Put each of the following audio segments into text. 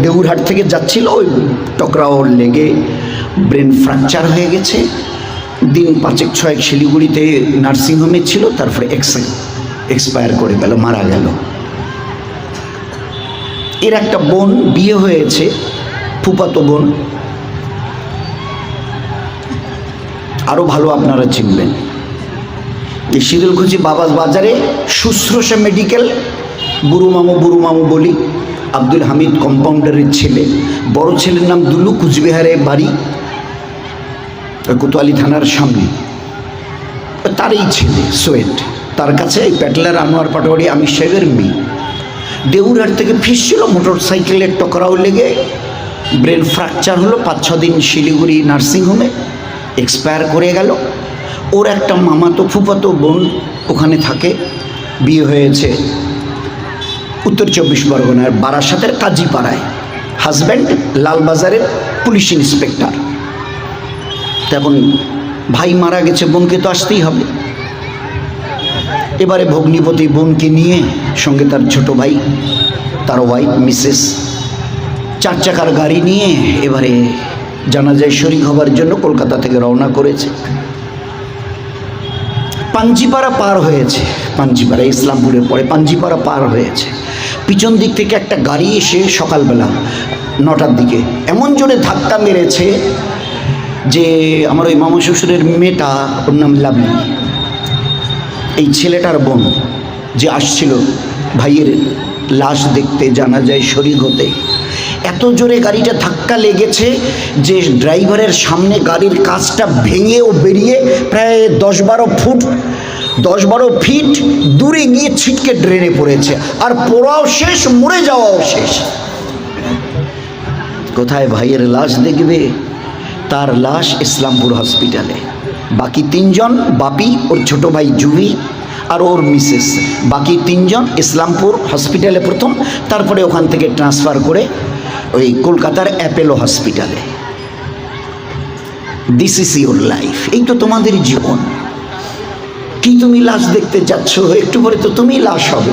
দেউরহাট থেকে যাচ্ছিল, ওই টকরাও লেগে ব্রেন ফ্র্যাকচার হয়ে গেছে। দিন পাঁচেক, ছয়েক শিলিগুড়িতে নার্সিংহোমে ছিল, তারপরে এক্স এক্সপায়ার করে গেল, মারা গেল। এর একটা বোন বিয়ে হয়েছে, ফুপাতো বোন। আরও ভালো আপনারা চিনবেন। এই শীতলকুচি বাবাস বাজারে শুশ্রূষা মেডিকেল বুড়ু মামু বুড়ু মামু বলি। আব্দুল হামিদ কম্পাউন্ডারের ছেলে। বড় ছেলের নাম দুলু কুচবিহারে বাড়ি, কোতোয়ালি থানার সামনে। তারই ছেলে সোয়েট তার কাছে এই প্যাটলার আনোয়ার পাটোয়ারি আমির সাহেবের মেয়ে। দেউরহাট থেকে ফিরছিল মোটর সাইকেলের টকরাও লেগে। ব্রেন ফ্র্যাকচার হলো পাঁচ, ছ দিন শিলিগুড়ি নার্সিংহোমে এক্সপায়ার করে গেল। ওর একটা মামাতো ফুফাতো বোন ওখানে থাকে। বিয়ে হয়েছে। উত্তর চব্বিশ পরগনার বারাসাতের কাজীপাড়ায়। হাজব্যান্ড লালবাজারের পুলিশ ইন্সপেক্টর। তখন ভাই মারা গেছে, বোনকে তো আসতেই হবে। এবারে ভগ্নিপতি বোনকে নিয়ে সঙ্গে তার ছোট ভাই, তার ওয়াইফ মিসেস চার চাকার গাড়ি নিয়ে এবারে জানা যায় শরিক হবার জন্য কলকাতা থেকে রওনা করেছে। পাঞ্জিপাড়া পার হয়েছে, পাঞ্জিপাড়া ইসলামপুরের পরে পাঞ্জিপাড়া পার হয়েছে। পিছন দিক থেকে একটা গাড়ি এসে সকালবেলা নটার দিকে এমন জোরে ধাক্কা মেরেছে যে আমার ওই মামা শ্বশুরের মেয়েটা, ওর নাম লাভলি এই ছেলেটার বোন যে আসছিল ভাইয়ের লাশ দেখতে, জানা যায় শরীর হতে। এত জোরে গাড়িটা ধাক্কা লেগেছে যে ড্রাইভারের সামনে গাড়ির কাজটা ভেঙে ও বেরিয়ে প্রায় দশ বারো ফুট দশ বারো ফিট দূরে গিয়ে ছিটকে ড্রেনে পড়েছে। আর পড়াও শেষ, মরে যাওয়াও শেষ। কোথায় ভাইয়ের লাশ দেখবে? তার লাশ ইসলামপুর হসপিটালে বাকি তিনজন, বাপি, ওর ছোট ভাই জুবি আর ওর মিসেস বাকি তিনজন ইসলামপুর হসপিটালে প্রথম, তারপরে ওখান থেকে ট্রান্সফার করে ওই কলকাতার অ্যাপেলো হসপিটালে দিস ইস ইউর লাইফ এই তো তোমাদের জীবন। কি তুমি লাশ দেখতে যাচ্ছ? একটু পরে তো তুমি লাশ হবে।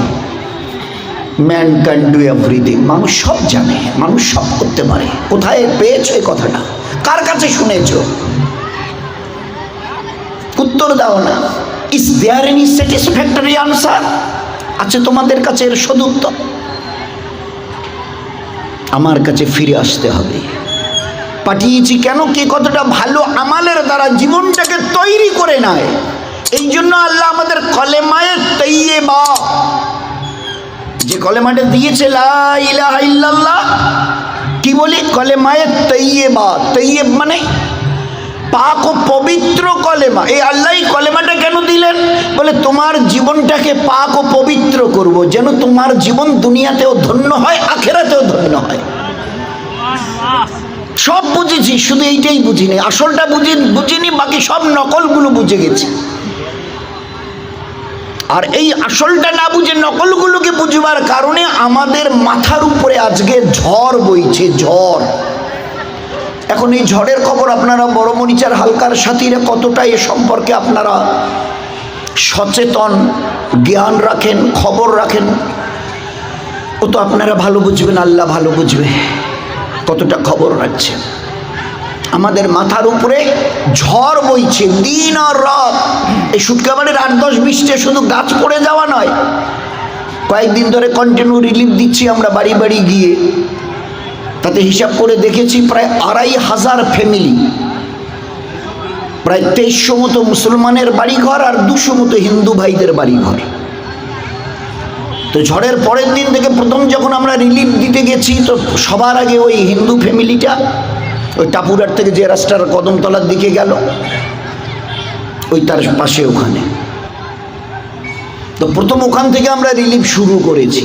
ম্যান ক্যান ডু এভরিথিং মানুষ সব জানে, মানুষ সব করতে পারে। কোথায় পেয়েছ এই কথাটা? কার কাছে শুনেছ? উত্তর দাও না। Is there any satisfactory answer আছে তোমাদের কাছে এর সদুত্তর। আমার কাছে ফিরে আসতে হবে। পাঠিয়েছি কেন? কে কতটা ভালো আমালের দ্বারা জীবনটাকে তৈরি করে নেয়? এই জন্য আল্লাহ আমাদের কলেমায়ে তৈয়ে বা যে কলেমাটা দিয়েছে ইল্লাল্লাহ, কি বলি? কলেমায়ে তৈয়েবা। তৈয়েব মানে পাক ও পবিত্র কলেমা। এই আল্লাহ কলেমাটা কেন দিলেন? বলে, তোমার জীবনটাকে পাক ও পবিত্র করব, যেন তোমার জীবন দুনিয়াতেও ধন্য হয়, আখেরাতেও ধন্য হয়। সব বুঝেছি, শুধু এইটাই বুঝিনি। আসলটা বুঝি বুঝিনি, বাকি সব নকলগুলো বুঝে গেছি। আর এই আসলটা না বুঝে নকলগুলোকে বুঝবার কারণে আমাদের মাথার উপরে আজকে ঝড় বইছে, ঝড়। এখন এই ঝড়ের খবর আপনারা বড় মরিচার হালকার সাথীরা কতটা এ সম্পর্কে আপনারা সচেতন, জ্ঞান রাখেন, খবর রাখেন, ও তো আপনারা ভালো বুঝবেন, আল্লাহ ভালো বুঝবে। কতটা খবর রাখছেন। আমাদের মাথার উপরে ঝড় বইছে, দিন আর রাত। এই সুটকাবাড়ির আট দশ বিশটে শুধু গাছ পড়ে যাওয়া নয়। কয়েকদিন ধরে কন্টিনিউ রিলিফ দিচ্ছি আমরা বাড়ি বাড়ি গিয়ে। তাতে হিসাব করে দেখেছি প্রায় আড়াই হাজার ফ্যামিলি প্রায় তেইশশো মতো মুসলমানের বাড়িঘর আর দুশো মতো হিন্দু ভাইদের বাড়িঘর। তো ঝড়ের পরের দিন থেকে প্রথম যখন আমরা রিলিফ দিতে গেছি, তো সবার আগে ওই হিন্দু ফ্যামিলিটা ওই টাপুরার থেকে যে রাস্তার কদমতলার দিকে গেল, ওই তার পাশে ওখানে। তো প্রথম ওখান থেকে আমরা রিলিফ শুরু করেছি।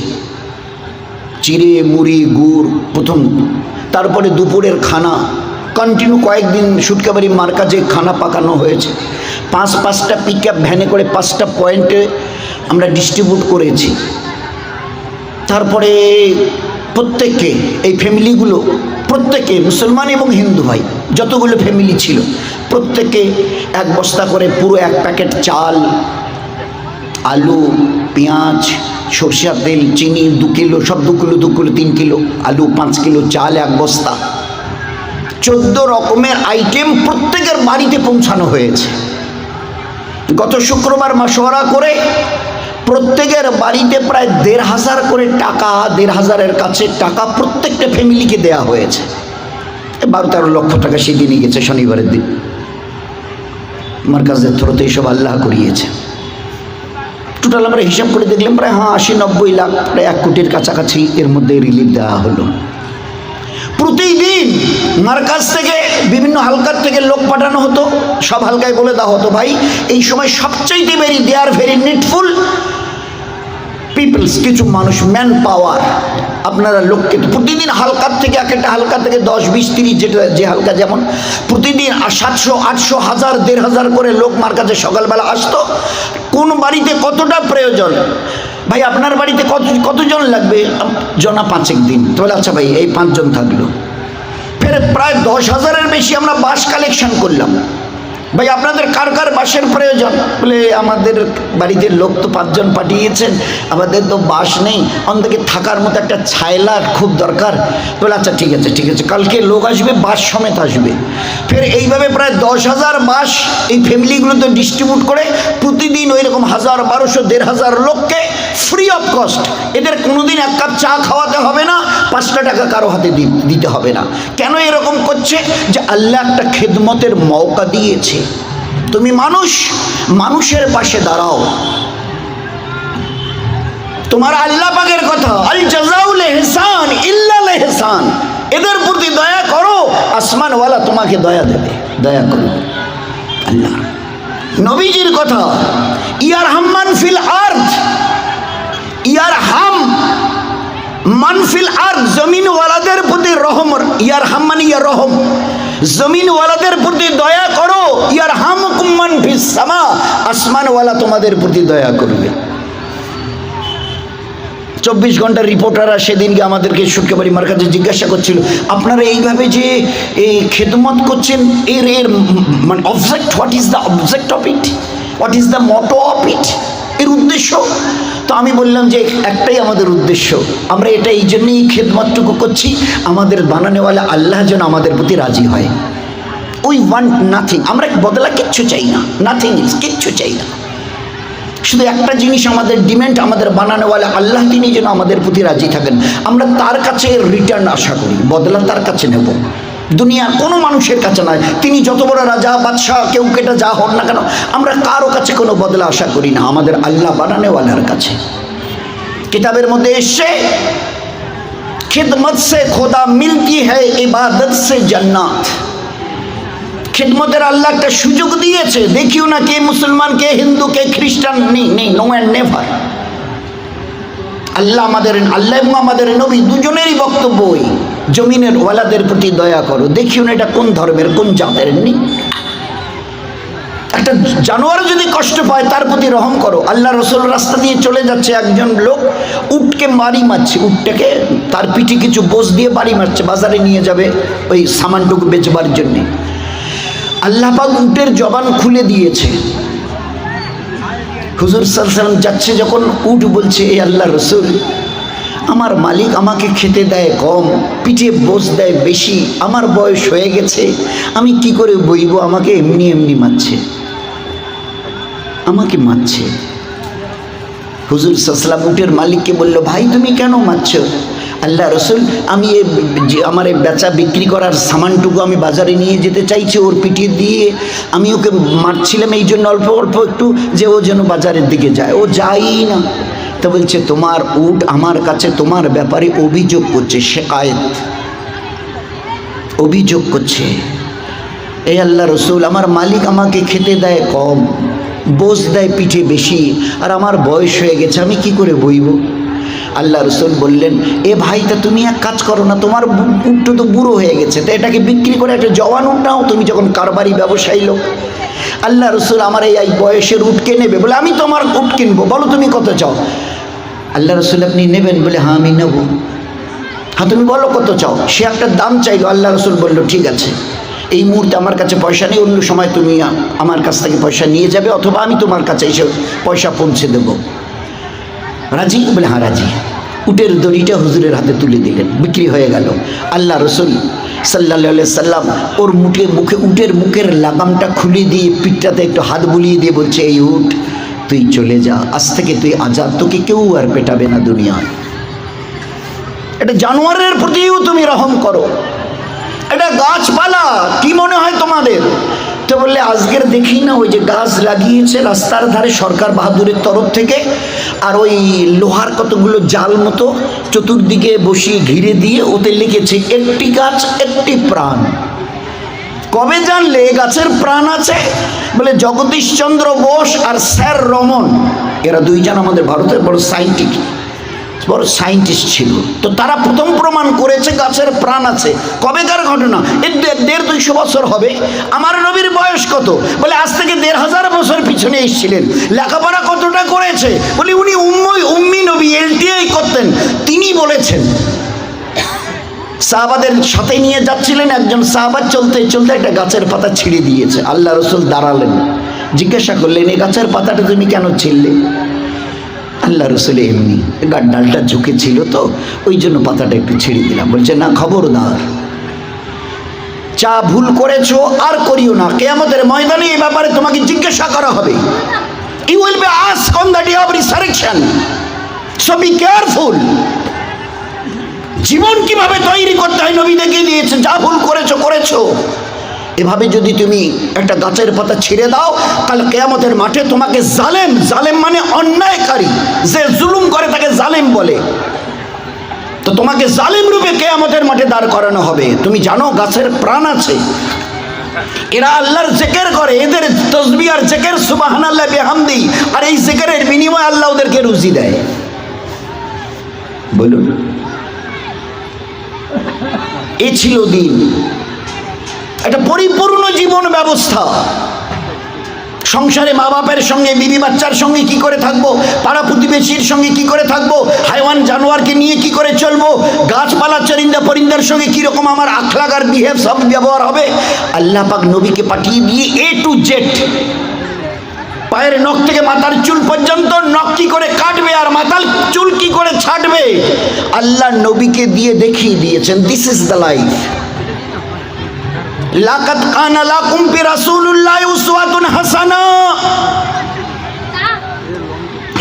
চিড়ে, মুড়ি, গুড়, প্রথম। তারপরে দুপুরের খানা। কন্টিনিউ কয়েকদিন সুটকাবাড়ি মার কাছে খানা পাকানো হয়েছে। পাঁচ, পাঁচটা পিক আপ ভ্যানে করে পাঁচটা পয়েন্টে আমরা ডিস্ট্রিবিউট করেছি। তারপরে প্রত্যেককে, এই ফ্যামিলিগুলো প্রত্যেকে মুসলমান এবং হিন্দু ভাই, যতগুলো ফ্যামিলি ছিল, প্রত্যেকে এক বস্তা করে পুরো এক প্যাকেট চাল, আলু, পেঁয়াজ, সরষের তেল, চিনি, দু কিলো, সব দু কিলো দু কিলো, তিন কিলো, আলু পাঁচ কিলো, চাল এক বস্তা। চোদ্দ রকমের আইটেম প্রত্যেকের বাড়িতে পৌঁছানো হয়েছে। গত শুক্রবার মাসোয়ারা করে প্রত্যেকের বাড়িতে প্রায় দেড় হাজার করে টাকা, দেড় হাজারের কাছে টাকা প্রত্যেকটা ফ্যামিলিকে দেয়া হয়েছে। বারো তেরো লক্ষ টাকা সেদিনই গেছে, শনিবারের দিন। কাছে থ্রোতে এইসব আল্লাহ করিয়েছে। টোটাল আমরা হিসাব করে দেখলাম, প্রায় হ্যাঁ আশি নব্বই লাখ, প্রায় এক কোটির কাছাকাছি এর মধ্যে রিলিফ দেওয়া হলো। প্রতিদিন মার কাছ থেকে, বিভিন্ন হালকার থেকে লোক পাঠানো হতো। সব হালকায় বলে দেওয়া হতো, ভাই, এই সময় সবচাইতে very there very needful peoples কিছু মানুষ ম্যান পাওয়ার আপনারা লোককে প্রতিদিন হালকার থেকে এক একটা হালকা থেকে দশ, বিশ, তিরিশ যেটা যে হালকা যেমন, প্রতিদিন সাতশো, আটশো, হাজার, দেড় হাজার করে লোক মার কাছে সকালবেলা আসতো। কোন বাড়িতে কতটা প্রয়োজন? ভাই, আপনার বাড়িতে কত কতজন লাগবে? জনা পাঁচেক দিন। তাহলে আচ্ছা ভাই, এই পাঁচজন থাকল। ফের প্রায় দশ হাজারের বেশি আমরা বাস কালেকশন করলাম। ভাই, আপনাদের কার কার বাসের প্রয়োজন? বলে আমাদের বাড়িতে লোক তো পাঁচজন পাঠিয়েছেন, আমাদের তো বাস নেই। অন্তকে থাকার মতো একটা ছায়লা খুব দরকার। বলে আচ্ছা ঠিক আছে ঠিক আছে, কালকে লোক আসবে বাস সমেত আসবে। ফের এইভাবে প্রায় দশ হাজার বাস এই ফ্যামিলিগুলোতে ডিস্ট্রিবিউট করে প্রতিদিন ওই রকম হাজার বারোশো, দেড় হাজার লোককে ফ্রি অফ কস্ট এদের কোনোদিন এক কাপ চা খাওয়াতে হবে না, পাঁচটা টাকা কারও হাতে দিতে হবে না। কেন এরকম করছে? যে আল্লাহ একটা খেদমতের মৌকা দিয়েছে। তুমি মানুষ, মানুষের পাশে দাঁড়াও। তোমার আল্লাহ পাকের কথা, আল জাজাউল এহসান, ইল্লাল এহসান। এদের প্রতি দয়া করো, আসমানওয়ালা তোমাকে দয়া দেবে, দয়া করো আল্লাহ। নবীজির কথা, ইয়ার হাম্মান ফিল আর্থ ইয়ার হাম মানফিল আর জমিনওয়ালাদের প্রতি রহম, ইয়ার হাম মানে ইয়ার রহম। জমিনওয়ালাদের প্রতি দয়া করো। ইয়ার হাম ফিস সামা। আসমানওয়ালা তোমাদের প্রতি দয়া করবে। চব্বিশ ঘণ্টার রিপোর্টাররা সেদিনকে আমাদেরকে সুটকেবাড়ি মার কাছে জিজ্ঞাসা করছিল, আপনারা এইভাবে যে এই খেদমত করছেন, এর এর মানে object what is the object of it what is the motto of it এর উদ্দেশ্য? তো আমি বললাম যে একটাই আমাদের উদ্দেশ্য। আমরা এটা এই জন্যেই খেদমতটুকু করছি, আমাদের বানানেওয়ালা আল্লাহ যেন আমাদের প্রতি রাজি হয়। উই ওয়ান্ট নাথিং আমরা বদলা কিচ্ছু চাই না। নাথিং ইজ কিচ্ছু চাই না। শুধু একটা জিনিস আমাদের ডিমান্ড আমাদের বানানোওয়ালা আল্লাহ তিনি যেন আমাদের প্রতি রাজি থাকেন। আমরা তার কাছে রিটার্ন আশা করি। বদলা তার কাছে নেব। দুনিয়ার কোনো মানুষের কাছে নয়। তিনি যত বড় রাজা, বাদশাহ, কেউ কেটা যা হন না কেন, আমরা কারও কাছে কোনো বদলা আশা করি না। আমাদের আল্লাহ বানানেওয়ালার কাছে। কিতাবের মধ্যে এসছে, খিদমত সে খোদা মিলতি হ্যায়, ইবাদত সে জান্নাত। খিদমতের আল্লাহ একটা সুযোগ দিয়েছে। দেখিও না কে মুসলমান, কে হিন্দু, কে খ্রিস্টান, নেই নেই নো অ্যান্ড নেভার আল্লাহ আমাদের, আল্লাহ এবং আমাদের নবী দুজনেরই বক্তব্যই জমিনের ওয়ালাদের প্রতি দয়া করো। দেখিও না এটা কোন ধর্মের, কোন জাতের নেই একটা জানোয়ার যদি কষ্ট পায়, তার প্রতি রহম করো। আল্লাহ রসুল রাস্তা দিয়ে চলে যাচ্ছে একজন লোক, উটকে মারি মারছে। উটটাকে তার পিঠে কিছু বোস দিয়ে বাড়ি মারছে, বাজারে নিয়ে যাবে ওই সামানটুকু বেচবার জন্যে। আল্লাহ পাক উটের জবান খুলে দিয়েছে। হুজুর সাল্লাম যাচ্ছে যখন উট বলছে এই আল্লাহ রসুল আমার মালিক আমাকে খেতে দেয় কম, পিঠে বোঝ দেয় বেশি, আমার বয়স হয়ে গেছে, আমি কি করে বইব আমাকে এমনি এমনি মারছে? আমাকে মারছে। হুজুর সাল্লাম উটের মালিককে বলল, ভাই, তুমি কেন মারছো? আল্লাহ রসুল, আমি এ আমার এই বেচা বিক্রি করার সামানটুকু আমি বাজারে নিয়ে যেতে চাইছি, ওর পিটিয়ে দিয়ে আমি ওকে মারছিলাম এই জন্য অল্প অল্প একটু যে ও যেন বাজারের দিকে যায়। ও যাই না। তো বলছে, তোমার উট আমার কাছে, তোমার ব্যাপারে অভিযোগ করছে, শেকায়ত। অভিযোগ করছে। এই আল্লাহ রসুল, আমার মালিক আমাকে খেতে দেয় কম, বোঝ দেয় পিঠে বেশি, আর আমার বয়স হয়ে গেছে, আমি কি করে বইব? আল্লাহ রসুল বললেন, এ ভাই তা তুমি এক কাজ করো না, তোমার উটটা তো বুড়ো হয়ে গেছে, তো এটাকে বিক্রি করে একটা জওয়ান উট নাও তুমি যখন কারবারি ব্যবসায়ী লোক। আল্লাহ রসুল, আমার এই এই বয়সের উট নেবে? বলে, আমি তোমার উট কিনবো, বলো তুমি কত চাও? আল্লাহ রসুল আপনি নেবেন বলে হ্যাঁ আমি নেব। হ্যাঁ তুমি বলো কত চাও? সে একটা দাম চাইলো, আল্লাহ রসুল বলল, ঠিক আছে, এই মুহূর্তে আমার কাছে পয়সা নেই, অন্য সময় তুমি আমার কাছ থেকে পয়সা নিয়ে যাবে, অথবা আমি তোমার কাছে এসে পয়সা পৌঁছে দেবো। রাজি? বলে হ্যাঁ রাজি। উটের দড়িটা হুজুরের হাতে তুলে দিলেন, বিক্রি হয়ে গেল। আল্লাহ রসুল সাল্লাহ সাল্লাম ওর মুখে মুখে, উটের মুখের লাগামটা খুলে দিয়ে পিঠটাতে একটু হাত বুলিয়ে দিয়ে বলছে, এই উট তুই চলে যা। আজ থেকে তুই আজাদ, তোকে কেউ আর পেটাবে না দুনিয়ায় এটা জানোয়ারের প্রতিও তুমি রহম করো। এটা গাছপালা, কি মনে হয় তোমাদের? তো বললে, আজকের দেখি না, ওই যে গাছ লাগিয়েছে রাস্তার ধারে সরকার বাহাদুরের তরফ থেকে, আর ওই লোহার কতগুলো জাল মতো চতুর্দিকে বসিয়ে ঘিরে দিয়ে ওতে লিখেছে, একটি গাছ, একটি প্রাণ। কবে জানলে গাছের প্রাণ আছে? বলে জগদীশচন্দ্র বোস আর স্যার রমন। এরা দুইজন আমাদের ভারতের বড় সাইন্টিস্ট বড় সাইন্টিস্ট ছিল। তো তারা প্রথম প্রমাণ করেছে গাছের প্রাণ আছে। কবেকার ঘটনা? এর দেড় দুইশো বছর হবে। আমার নবীর বয়স কত? বলে আজ থেকে দেড় হাজার বছর পিছনে এসেছিলেন। লেখাপড়া কতটা করেছে? বলে উনি উম্মই উম্মি নবী এলটিআই করতেন। তিনি বলেছেন সাহাবাদের সাথে নিয়ে যাচ্ছিলেন একজন সাহাবাদ চলতে চলতে একটা গাছের পাতা ছিঁড়ে দিয়েছে। আল্লাহ রসুল দাঁড়ালেন, জিজ্ঞাসা করলেন, এই গাছের পাতাটা তুমি কেন ছিঁড়লে? আল্লাহ রসুল এমনি গার ডালটা ঝুঁকে ছিল তো, ওই জন্য পাতাটা একটু ছিঁড়ে দিলাম। বলছে, না, খবরদার। চা ভুল করেছ আর করিও না। কেয়ামতের ময়দানে এই ব্যাপারে তোমাকে জিজ্ঞাসা করা হবে। You will be ask on the day of resurrection so be careful জীবন কীভাবে তৈরি করতে হয় নবী দেখিয়ে দিয়েছে যা ভুল করেছ করেছ। এভাবে যদি তুমি একটা গাছের পাতা ছিঁড়ে দাও, তাহলে কেয়ামতের মাঠে তোমাকে জালেম জালেম মানে অন্যায়কারী, যে জুলুম করে তাকে জালেম বলে। তো তোমাকে জালিম রূপে কেয়ামতের মাঠে দাঁড় করানো হবে। তুমি জানো গাছের প্রাণ আছে। এরা আল্লাহর জেকের করে, এদের তসবি আর জেকের সুবাহান আল্লাহ বেহামদি, আর এই জেকেরের বিনিময়ে আল্লাহ ওদেরকে রুজি দেয়। বলুন। এ ছিল দিন। একটা পরিপূর্ণ জীবন ব্যবস্থা। সংসারে মা বাপের সঙ্গে, বিবি বাচ্চার সঙ্গে কি করে থাকব? পাড়া প্রতিবেশীর সঙ্গে কি করে থাকব? হাইওয়ান জানোয়ারকে নিয়ে কি করে চলবো? গাছপালা চরিন্দা পরিন্দার সঙ্গে কীরকম আমার আখলাগ আর বিহেভ সব ব্যবহার হবে? আল্লাহ পাক নবীকে পাঠিয়ে দিয়ে এ টু জেড পায়ের নখ থেকে মাথার চুল পর্যন্ত নখ কি করে কাটবে আর মাথার চুল কি করে ছাটবে আল্লাহ নবীকে দিয়ে দেখিয়ে দিয়েছেন দিস ইজ দ্য লাইফ লাকাত কানা লাকুম পি রাসূলুল্লাহ উসওয়াতুন হাসানা।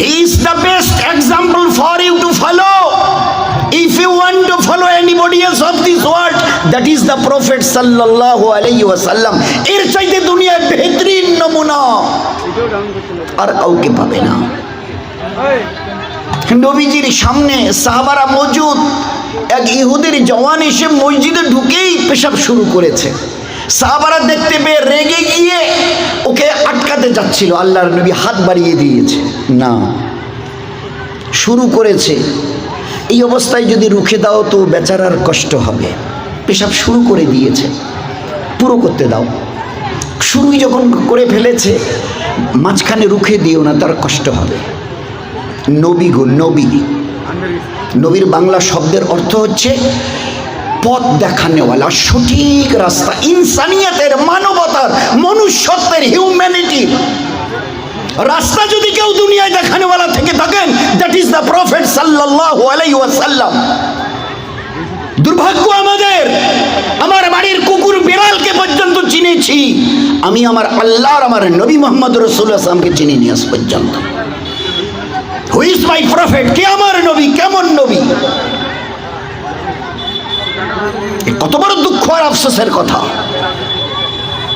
He is the best example for you to follow if you want to follow anybody else of this world that is the prophet সাল্লাল্লাহু আলাইহি ওয়াসাল্লাম এর চাইতে দুনিয়ায় বেহতরিন নমুনা। আর কাউকে পাবে না। নবীজির সামনে সাহাবারা মজুদ এক ইহুদের জওয়ান এসে মসজিদে ঢুকেই পেশাব শুরু করেছে। সাহাবারা দেখতে পেয়ে রেগে গিয়ে ওকে আটকাতে যাচ্ছিল। আল্লাহর নবী হাত বাড়িয়ে দিয়েছে। না শুরু করেছে। এই অবস্থায় যদি রুখে দাও তো বেচারার কষ্ট হবে। পেশাব শুরু করে দিয়েছে। পুরো করতে দাও। শুরুই যখন করে ফেলেছে, মাঝখানে রুখে দিও না, তার কষ্ট হবে। নবী গো, নবী। নবীর বাংলা শব্দের অর্থ হচ্ছে পথ দেখানেওয়ালা, সঠিক রাস্তা, ইনসানিয়াতের মানবতার, মনুষ্যত্বের হিউম্যানিটির রাস্তা যদি কেউ দুনিয়ায় দেখানেওয়ালা থেকে থাকেন দ্যাট ইজ দ্য প্রফেট সাল্লাল্লাহু আলাইহি ওয়াসাল্লাম। দুর্ভাগ্য আমাদের। আমার বাড়ির কুকুর বিড়ালকে পর্যন্ত চিনেছি। আমি আমার আল্লাহর, আমার নবী মোহাম্মদ রসুল্লাহ আসলামকে চিনি আজ পর্যন্ত। হু ইজ মাই প্রফেট কে আমার নবী? কেমন নবী? কত বড় দুঃখ আর আফসোসের কথা।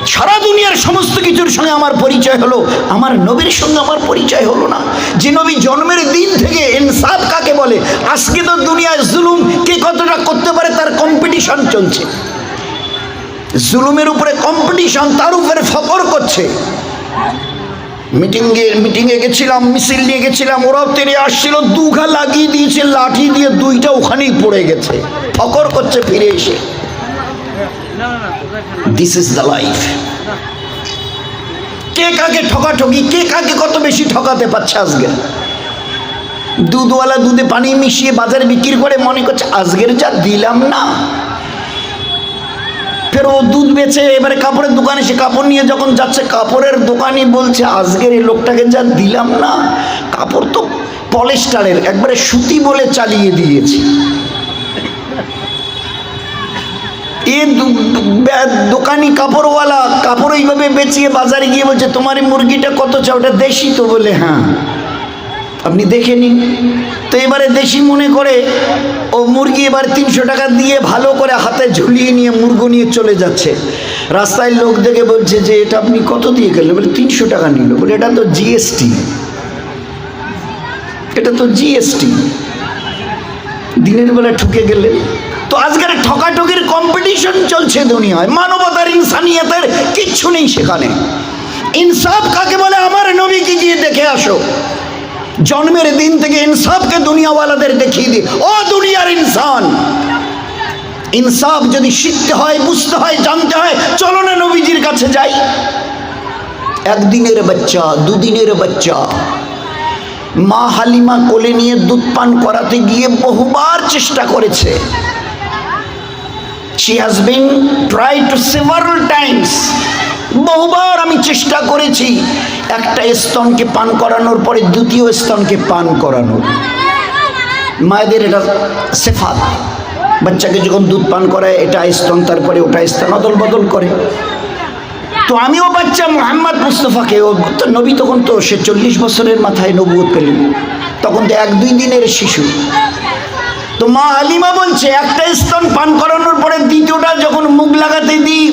সারা দুনিয়ার সমস্ত কিছুর সঙ্গে আমার পরিচয় হলো। আমার নবীর সঙ্গে আমার পরিচয় হলো না। যে নবী জন্মের দিন থেকে ইনসাফ কাকে বলে? আজকে তো দুনিয়ায় জুলুম। কে কতটা করতে পারে তার কম্পিটিশন চলছে। জুলুমের উপরে কম্পিটিশন তার উপরে ফকর করছে। মিটিংয়ে মিটিংয়ে গেছিলাম, মিছিল নিয়ে গেছিলাম, ওরাও তেরে আসছিল, দুঘা লাগিয়ে দিয়েছে, লাঠি দিয়ে দুইটা ওখানেই পড়ে গেছে। ফকর করছে ফিরে এসে। দিস ইজ দ্য লাইফ কে কাকে ঠকাঠকি, কে কাকে কত বেশি ঠকাতে পারছে আজকে? দুধওয়ালা দুধে পানি মিশিয়ে বাজারে বিক্রি করে মনে করছে, আজকের যা দিলাম না। ফের ও দুধ বেচে এবারে কাপড়ের দোকানে সে কাপড় নিয়ে যখন যাচ্ছে, কাপড়ের দোকানি বলছে, আজকের এই লোকটাকে যা দিলাম না। কাপড় তো পলেস্টারের, একবারে সুতি বলে চালিয়ে দিয়েছি। দোকানি কাপড়ওয়ালা, কাপড় এইভাবে বেচিয়ে বাজারে গিয়ে বলছে, তোমার এই মুরগিটা কত চাও? ওটা দেশি তো, বলে হ্যাঁ। আপনি দেখে নিন। তো এবারে দেশি মনে করে, ও মুরগি এবার তিনশো টাকা দিয়ে ভালো করে হাতে ঝুলিয়ে নিয়ে মুরগো নিয়ে চলে যাচ্ছে। রাস্তায় লোক দেখে বলছে যে, এটা আপনি কত দিয়ে গেলেন বলে, তিনশো টাকা নিল। বলে, এটা তো জিএসটি। এটা তো জিএসটি। দিনের বেলা ঠুকে গেলে তো আজকের ঠকাঠকির কম্পিটিশন চলছে দুনিয়ায়। মানবতার ইনসানিয়তের কিচ্ছু নেই সেখানে। ইনসাফ কাকে বলে? আমার নবীকে গিয়ে দেখে আসো। জন্মের দিন থেকে ইনসাফকে দুনিয়াওয়ালাদের দেখিয়ে দিই ও দুনিয়ার ইনসান! ইনসাফ যদি শিখতে হয়, বুঝতে হয়, জানতে হয়, চলো না নবীজির কাছে যাই। একদিনের বাচ্চা, দুদিনের বাচ্চা। মা হালিমা কোলে নিয়ে দুধ পান করাতে গিয়ে বহুবার চেষ্টা করেছে। She has been try to several times বহুবার আমি চেষ্টা করেছি একটা স্তনকে পান করানোর পরে দ্বিতীয় স্তনকে পান করানোর। মায়েদের এটা সেফাত। বাচ্চাকে যখন দুধ পান করায়, এটা স্তন, তারপরে ওটা স্তন অদল বদল করে। তো আমিও বাচ্চা মোহাম্মদ মুস্তফাকে, ও নবী তখন তো সে চল্লিশ বছরের মাথায় নবুয়ত পেলেন। তখন তো এক দুই দিনের শিশু। তো মা হালিমা বলছে, একটা স্তন পান করানোর পরে দ্বিতীয়টা যখন মুখ লাগাতে দিই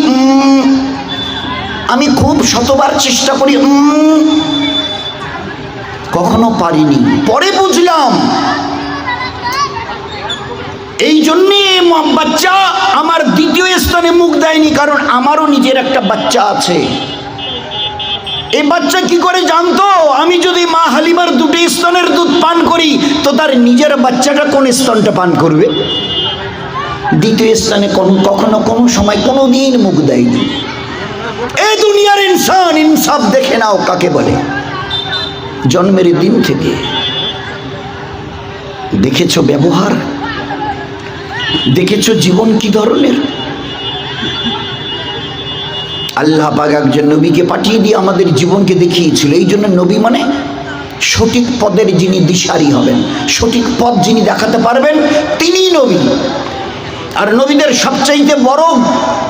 আমি খুব শতবার চেষ্টা করি কখনো পারিনি। পরে বুঝলাম, এই জন্যে বাচ্চা আমার দ্বিতীয় স্থানে মুখ দেয়নি, কারণ আমারও নিজের একটা বাচ্চা আছে। এই বাচ্চা কি করে জানতো? আমি যদি মা হালিমার দুটি স্তনের দুধ পান করি, তো তার নিজের বাচ্চাটা কোন স্তনটা পান করবে? দ্বিতীয় স্থানে কখনো কোনো সময় কোনো দিন মুখ দেয়নি। এই দুনিয়ার ইনসান, ইনসাফ দেখে নাও কাকে বলে। জন্মের দিন থেকে দেখেছ ব্যবহার? দেখেছ জীবন কি ধরনের? আল্লাহ পাক একজন নবীকে পাঠিয়ে দিয়ে আমাদের জীবনকে দেখিয়েছিল। এই জন্য নবী মানে সঠিক পদের যিনি দিশারি হবেন, সঠিক পথ যিনি দেখাতে পারবেন, তিনিই নবী। আর নবীদের সবচাইতে বড়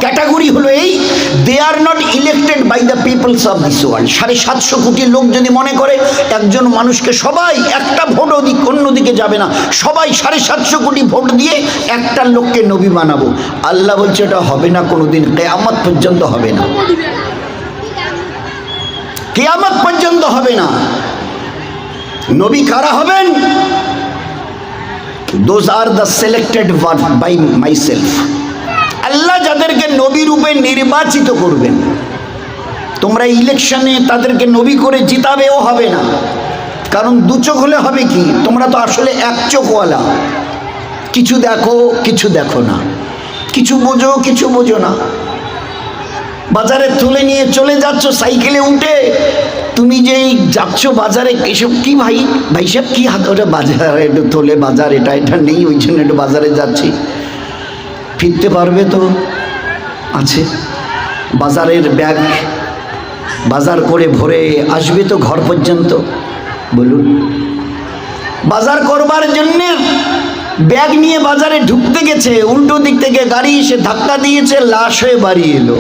ক্যাটাগরি হলো এই they are not elected by the peoples of this world সাড়ে সাতশো কোটি লোক যদি মনে করে, একজন মানুষকে সবাই একটা ভোট ওদিক অন্যদিকে যাবে না। সবাই সাড়ে সাতশো কোটি ভোট দিয়ে একটা লোককে নবী বানাবো। আল্লাহ বলছে, এটা হবে না কোনো কোনোদিন, কেয়ামত পর্যন্ত হবে না। কেয়ামত পর্যন্ত হবে না। নবী কারা হবেন? Those are the selected by myself আল্লাহ যাদেরকে নবী রূপে নির্বাচিত করবেন, তোমরা ইলেকশনে তাদেরকে নবী করে জিতাবেও হবে না। কারণ দু চোখ হলে হবে কি? তোমরা তো আসলে এক চোখওয়ালা। কিছু দেখো কিছু দেখো না। কিছু বোঝো কিছু বোঝো না। বাজারে তুলে নিয়ে চলে যাচ্ছ, সাইকেলে উঠে তুমি যে যাচ্ছ বাজারে, এসব কি ভাই? ভাই সাহেব কি হাত ওটা বাজারে একটু তোলে, বাজার এটা এটা নেই, ওই জন্য একটু বাজারে যাচ্ছি। ফিরতে পারবে তো? আছে। বাজারের ব্যাগ বাজার করে ভরে আসবে তো ঘর পর্যন্ত? বলুন। বাজার করবার জন্য ব্যাগ নিয়ে বাজারে ঢুকতে গেছে, উল্টো দিক থেকে গাড়ি এসে ধাক্কা দিয়েছে, লাশ হয়ে বাড়ি এলো।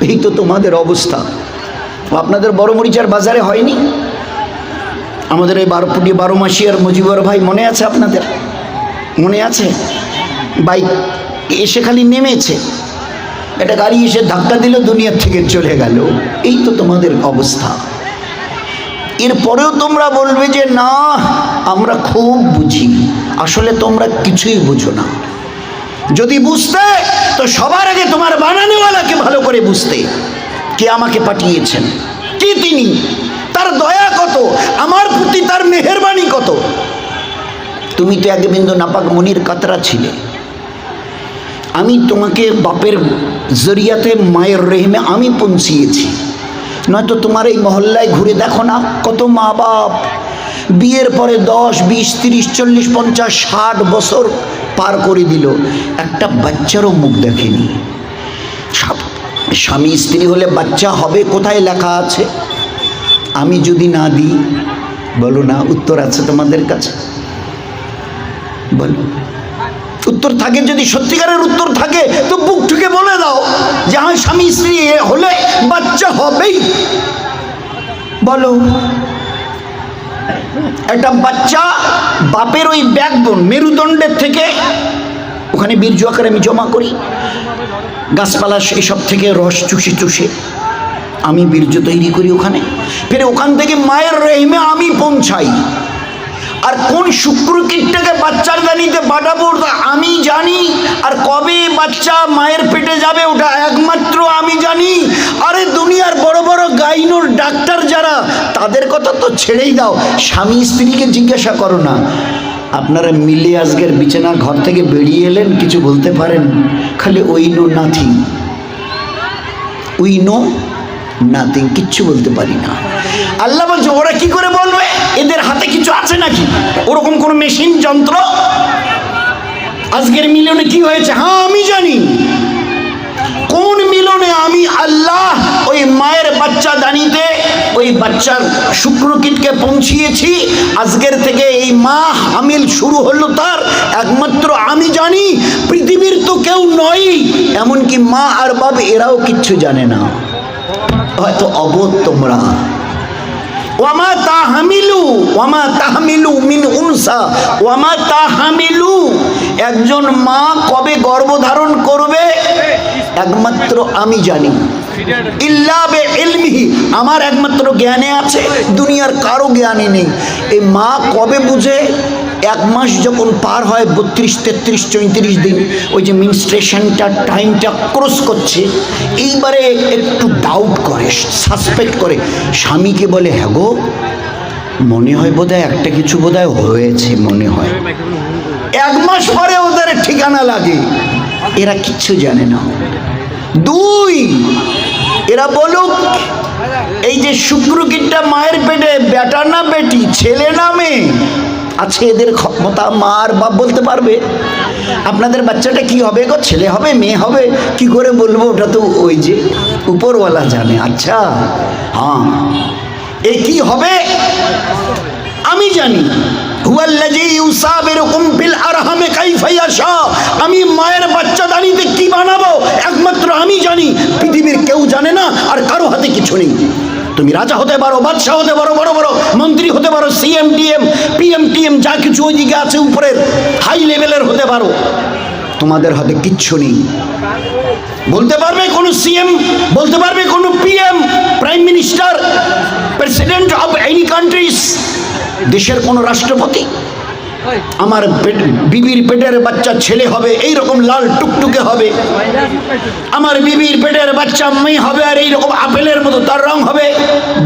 এই তো তোমাদের অবস্থা। আপনাদের বড় মরিচার বাজারে হয়নি? আমাদের এই বারোপুটি বারো মাসি আর মুজিবর ভাই মনে আছে আপনাদের? মনে আছে? বাইক এসে খালি নেমেছে। একটা গাড়ি এসে ধাক্কা দিল, দুনিয়ার থেকে চলে গেল। এই তো তোমাদের অবস্থা। এরপরেও তোমরা বলবে যে, না, আমরা খুব বুঝি। আসলে তোমরা কিছুই বুঝো না। যদি বুঝতে, তো সবার আগে তোমার বানানেওয়ালাকে ভালো করে বুঝতে। কে আমাকে পাঠিয়েছেন? কে তিনি? তার দয়া কত? আমার প্রতি তার মেহেরবানি কত? তুমি তো এক বিন্দু নাপাক মনির কাতরা ছিলে। আমি তোমাকে বাপের জরিয়াতে, মায়ের রেহমে আমি পৌঁছিয়েছি। নয়তো তোমার এই মহল্লায় ঘুরে দেখো না কত মা বাপ বিয়ের পরে দশ, বিশ, তিরিশ, চল্লিশ, পঞ্চাশ, ষাট বছর পার করে দিল। একটা বাচ্চারও মুখ দেখেনি। সব- স্বামী স্ত্রী হলে বাচ্চা হবে, কোথায় লেখা আছে? আমি যদি না দিই, বলো না, উত্তর আছে তোমাদের কাছে। বলো। উত্তর থাকে যদি সত্যিকারের উত্তর থাকে, তো বুক থেকে বলে দাও যে হ্যাঁ স্বামী স্ত্রী হলে বাচ্চা হবেই। বলো। একটা বাচ্চা বাপের ওই ব্যাকবোন মেরুদণ্ডের থেকে ওখানে বীর্য আকারে আমি জমা করি। গাছপালা এসব থেকে রস চুষে চুষে আমি বীর্য তৈরি করি ওখানে। ফের ওখান থেকে মায়ের রেহিমে আমি পৌঁছাই। আর কোন শুক্রকীটটাকে বাচ্চার দানিতে পাঠাবো আমি জানি। আর কবে বাচ্চা মায়ের পেটে যাবে ওটা একমাত্র আমি জানি। আরে দুনিয়ার বড় বড় গাইনোর ডাক্তার যারা, তাদের কথা তো ছেড়েই দাও। স্বামী স্ত্রীকে জিজ্ঞাসা করো না। আপনারা মিলে আজকের বিছানা ঘর থেকে বেরিয়ে এলেন, কিছু বলতে পারেন? খালি ওই know nothing. We know nothing, কিচ্ছু বলতে পারি না। আল্লাহ বলছে, ওরা কি করে বলবে? এদের হাতে কিছু আছে নাকি? ওরকম কোনো মেশিন, যন্ত্র? আজকের মিলনে কি হয়েছে? হ্যাঁ আমি জানি। আমি আল্লাহ ওই মায়ের বাচ্চা দানিতে ওই বাচ্চার শুক্রকীটকে পৌঁছিয়েছি। আজকের থেকে এই মা হামিল শুরু হলো তার। একমাত্র আমি জানি, পৃথিবীর তো কেউ নয়। এমনকি মা আর বাব এরাও কিচ্ছু জানে না। হয়তো অবোধ তোমরা। ওয়ামা তাহামিলু ওয়ামা তাহামিলু মিন উনসা, ওয়ামা তাহামিলু। একজন মা কবে গর্ভধারণ করবে? একমাত্র আমি জানি। ইল্লা বে ইলমিহি আমার একমাত্র জ্ঞানে আছে, দুনিয়ার কারও জ্ঞানে নেই। এই মা কবে বুঝে? এক মাস যখন পার হয়, বত্রিশ, তেত্রিশ, চৌত্রিশ দিন, ওই যে মিনস্ট্রেশনটা টাইমটা ক্রস করছে। এইবারে একটু ডাউট করে সাসপেক্ট করে। স্বামীকে বলে হ্যাঁ গো, মনে হয় বোধহয় একটা কিছু বোধহয় হয়েছে, মনে হয়। এক মাস পরে ওদের ঠিকানা লাগে। এরা কিচ্ছু জানে না। দুই, এরা বলুক, এই যে শুক্রকিটটা মায়ের পেটে, বেটা না বেটি, ছেলে না মেয়ে, আছে এদের ক্ষমতা, মা আর বাপ বলতে পারবে। আপনাদের বাচ্চাটা কি হবে গো? ছেলে হবে, মেয়ে হবে? কি করে বলব? ওটা তো ওই যে উপরওয়ালা জানে। আচ্ছা হ্যাঁ। এ কি হবে? আমি জানি। হুয়াল্লাজি ইউসাবিরুকুম ফিল আরহামে কাইফা ইয়াশা আমি মায়ের বানাবো একমাত্র আমি জানি, পৃথিবীর কেউ জানে না আর কারও হাতে কিছু নেই। তুমি রাজা হতে পারো, বাদশাহ হতে পারো, বড় বড় মন্ত্রী হতে পারো সিএম টিএম পিএম টিএম যা কিছু ওইদিকে আছে উপরের হাই লেভেলের হতে পারো। তোমাদের হাতে কিচ্ছু নেই। বলতে পারবে কোনো সিএম বলতে পারবে কোনো PM prime minister president of any countries দেশের কোনো রাষ্ট্রপতি? আমার বিবির পেটের বাচ্চা ছেলে হবে এই রকম লাল টুকটুকে হবে। আমার বিবির পেটের বাচ্চা মেয়ে হবে আর এই রকম আপেলের মতো, তার রং হবে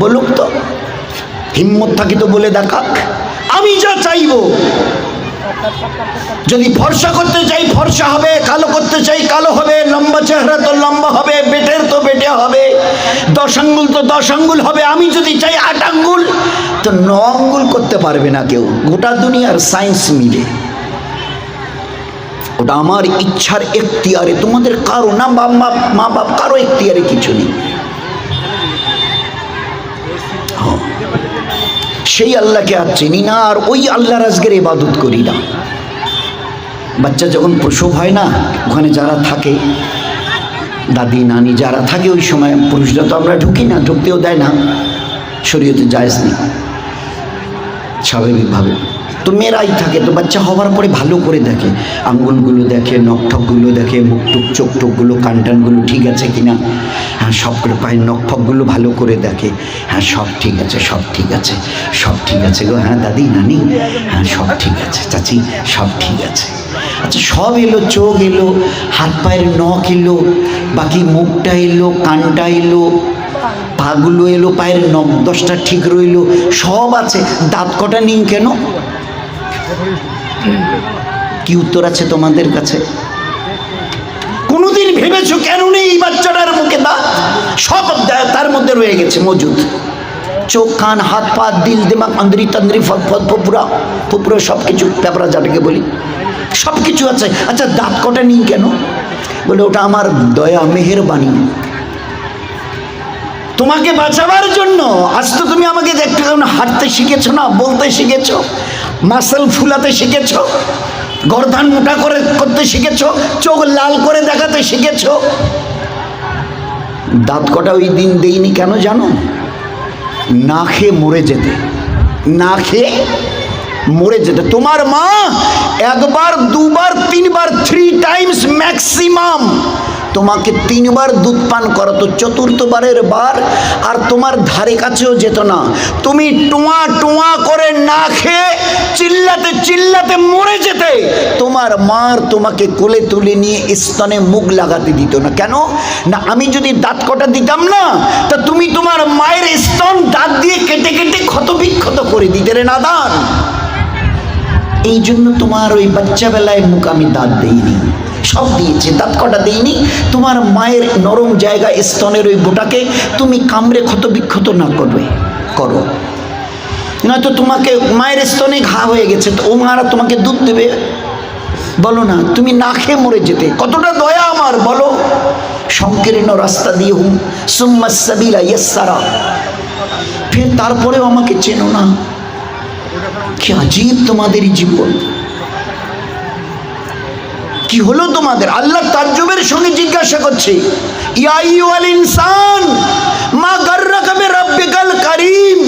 বলুক তো। হিম্মত থাকি তো বলে দেখাক। আমি যা চাইব যদি ফর্সা করতে চাই ফর্সা হবে, কালো করতে চাই, কালো হবে, লম্বা চেহারা তো লম্বা হবে, বেটের তো বেটে হবে, দশ আঙ্গুল তো দশ আঙ্গুল হবে, আমি যদি চাই আট আঙ্গুল, তো ন আঙ্গুল করতে পারবে না কেউ, গোটা দুনিয়ার সায়েন্স মিলে। ওটা আমার ইচ্ছার এখতিয়ারে, তোমাদের কারও না মা বাপ কারও এখতিয়ারে কিছু নেই। সেই আল্লাহকে আর চিনি না, আর ওই আল্লাহ আজকের ইবাদত করি না। বাচ্চা যখন প্রসব হয় না, ওখানে যারা থাকে, দাদি, নানি যারা থাকে, ওই সময় পুরুষরা তো আমরা ঢুকি না, ঢুকতেও দেয় না। শরীয়তে নেই। স্বাভাবিকভাবে। তো মেয়েরাই থাকে, তো বাচ্চা হওয়ার পরে ভালো করে দেখে। আঙ্গুলগুলো দেখে, নখঠকগুলো দেখে মুখ টুক চোখ টোকগুলো কান টানগুলো ঠিক আছে কি না হ্যাঁ সব করে পায়ের নখফকগুলো ভালো করে দেখে। হ্যাঁ সব ঠিক আছে, সব ঠিক আছে, সব ঠিক আছে গো। হ্যাঁ দাদি, নানি? হ্যাঁ সব ঠিক আছে, চাচি, সব ঠিক আছে। আচ্ছা সব এলো, চোখ এলো, হাত পায়ের নখ এলো, বাকি মুখটা এলো, কানটা এলো, পাগুলো এলো, পায়ের নখ, দশটা ঠিক রইল, সব আছে। দাঁত কটা নিন কেন? কি উত্তর আছে তোমাদের কাছে? কোনোদিন ভেবেছো কেন নেই এই বাচ্চাটার মুখে? দাঁত সব তার মধ্যে রয়ে গেছে মজুদ। চোখ, কান, হাত, পা, দিল, দিমাগ, আন্দ্রি, তন্দ্রি ফুপুরা ফুপুরা সব কিছু পেপরা যাটাকে বলি। সব কিছু আছে। আচ্ছা দাঁত কটা নেই কেন? বলে, ওটা আমার দয়া, মেহেরবানি। তোমাকে বাঁচাবার জন্য আজ তো তুমি আমাকে দেখতে হাঁটতে শিখেছো না, বলতে শিখেছো? মাসেল ফুলাতে শিখেছো? গরধান মোটা করে করতে শিখেছো? চোখ লাল করে দেখাতে শিখেছো? দাঁত কটা ওই দিন দেইনি কেন জানো? না খেয়ে মরে যেতে। না খেয়ে মরে যেতে। তোমার মা একবার, দুবার, তিনবার থ্রি টাইমস ম্যাক্সিমাম তোমাকে তিনবার দুধ পান করাতো চতুর্থবারের বার, আর তোমার ধারে কাছেও যেত না। তুমি টোয়া টোয়া করে না খেয়ে চিল্লাতে চিল্লাতে মরে যেতে। তোমার মার তোমাকে কোলে তুলে নিয়ে স্তনে মুখ লাগাতে দিত না। কেন? না, আমি যদি দাঁত কটা দিতাম না, তা তুমি তোমার মায়ের স্তন দাঁত দিয়ে কেটে কেটে ক্ষত বিক্ষত করে দিতে রে নাদান। এই জন্য তোমার ওই বাচ্চাবেলায় মুখ আমি দাঁত দিইনি। সব দিয়েছে, দাঁত কটা দিইনি। তোমার মায়ের নরম জায়গা স্তনের ওই বোটাকে তুমি কামড়ে ক্ষত বিক্ষত না করবে, করো। নয়তো তোমাকে মায়ের স্তনে ঘা হয়ে গেছে, তো ও মারা তোমাকে দুধ দেবে? বলো না, তুমি না খেয়ে মরে যেতে। কতটা দয়া আমার, বলো। সংকীর্ণ রাস্তা দিয়ে হুম, সুম্মা সাবিলা ইয়াসারা ফের তারপরেও আমাকে চেনো না। কি আজীব তোমাদের জীবন? কি হলো তোমাদের? আল্লাহ তাজ্জবের সঙ্গে জিজ্ঞাসা করছে ইনসান কারীম?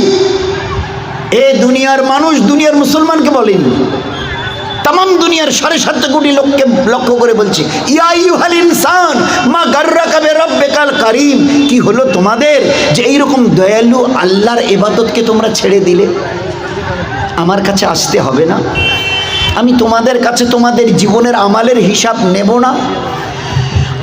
এ দুনিয়ার মানুষ দুনিয়ার মুসলমানকে বলেন তাম দুনিয়ার সাড়ে সাত কোটি লোককে লক্ষ্য করে বলছে, ইয়া আইয়ুহাল ইনসান, মা গাররাকা বিরাব্বিকাল কারীম? কি হলো তোমাদের? যে এইরকম দয়ালু আল্লাহর ইবাদতকে তোমরা ছেড়ে দিলে? আমার কাছে আসতে হবে না। আমি তোমাদের কাছে তোমাদের জীবনের আমালের হিসাব নেব না।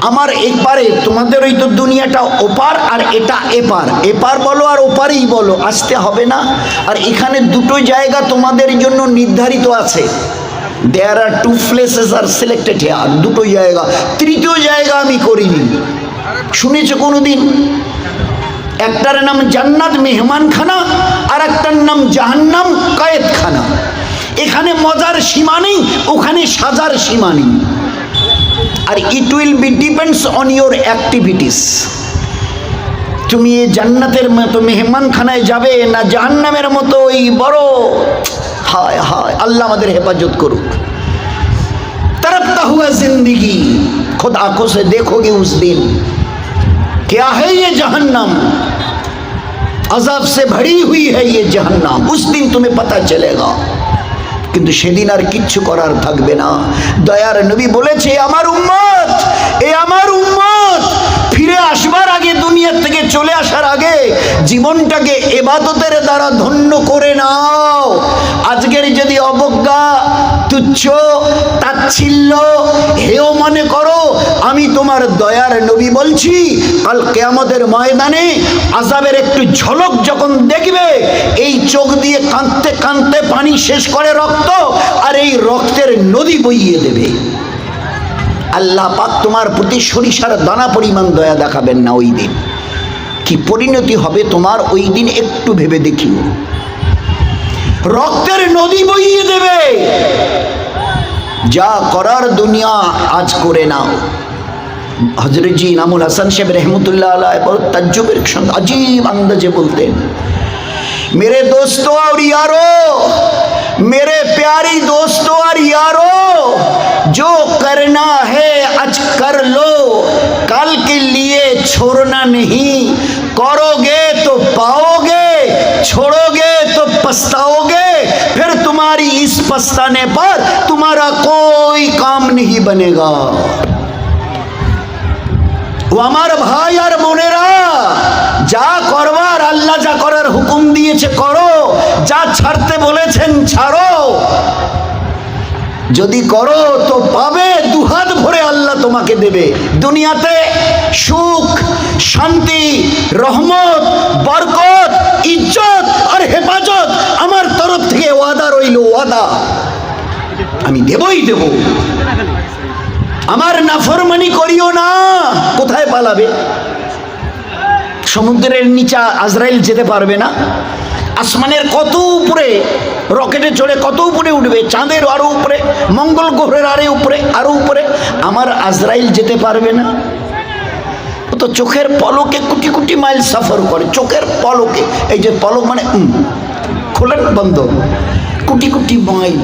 আমার এপারে তোমাদের ওই তো দুনিয়াটা ওপার আর এটা এপার। এপার বলো আর ওপারেই বলো, আসতে হবে না। আর এখানে দুটো জায়গা তোমাদের জন্য নির্ধারিত আছে। There are two places are selected here দুটো জায়গা। তৃতীয় জায়গা আমি করিনি। শুনেছো কোনোদিন? একটার নাম জান্নাত মেহমানখানা আর একটার নাম জাহান্নাম কয়েদখানা। এখানে মজার সীমা নেই, ওখানে সাজার সীমা নেই। আর it will be depends on your activities তুমি এই জান্নাতের মতো মেহমানখানায় যাবে না জাহান্নামের মতো ওই বড়? হায় হায়, আল্লাহ আমাদের হেফাজত করুক। তারপ্তা হুয়া জিন্দিগি। খোদ খোসে দেখোগে উস দিন। क्या है ये जहन्नम अजाब से भरी हुई है ये जहन्नम उस दिन तुम्हें पता चलेगा কিন্তু সেদিন আর কিচ্ছু করার থাকবে না দয়ার নবী বলেছে আমার উম্মত এ আমার উম্মত ফিরে আসবার আগে দুনিয়ার থেকে চলে আসার আগে জীবনটাকে এবাদতের দ্বারা ধন্য করে নাও আজকের যদি অবজ্ঞা তুচ্ছ তাচ্ছিল্য হেও মনে করো, আমি তোমার দয়ার নবী বলছি, কাল কেয়ামতের ময়দানে আজাবের একটু ঝলক যখন দেখবে, এই চোখ দিয়ে কাঁদতে কাঁদতে পানি শেষ করে রক্ত, আর এই রক্তের নদী বইয়ে দেবে। আল্লাহ পাক তোমার প্রতি সরিষার দানা পরিমাণ দয়া দেখাবেন না ওই দিন। কি পরিণতি হবে তোমার ওই দিন একটু ভেবে দেখিও। রক্তের নদী বইয়ে দেবে যা করার দুনিয়া আজ করে নাও হজরত জি ইনামুল হাসান সাহেব রহমতুল্লাহ আলাহ বড় তাজ্জুবের সঙ্গে अजीब अंदाजे बोलते हैं मेरे दोस्तों और यारो मेरे प्यारी दोस्तों और यारो जो करना है आज कर लो कल के लिए छोड़ना नहीं करोगे तो पाओगे छोड़ोगे तो पछताओगे फिर तुम्हारी इस पछताने पर तुम्हारा कोई काम नहीं बनेगा ও আমার ভাই আর বোনেরা যা করবার আল্লাহ যা করার হুকুম দিয়েছে করো যা ছাড়তে বলেছেন ছাড়ো যদি করো তো পাবে, দুহাত ভরে আল্লাহ তোমাকে দেবে। দুনিয়াতে সুখ, শান্তি, রহমত, বরকত, ইজ্জত আর হেফাজত আমার তরফ থেকে ওয়াদা রইল, ওয়াদা। আমি দেবই দেবো। আমার নাফরমানি করিও না। কোথায় পালাবে? সমুদ্রের নিচা আজরাইল যেতে পারবে না। আসমানের কত উপরে? রকেটে চড়ে কত উপরে উঠবে? চাঁদের আরও উপরে, মঙ্গল গ্রহের আরে উপরে আরও উপরে। আমার আজরাইল যেতে পারবে না। তো চোখের পলকে কোটি কোটি মাইল সফর করে। চোখের পলকে, এই যে পলক মানে খোলেন বন্ধ। কুটি কোটি মাইল।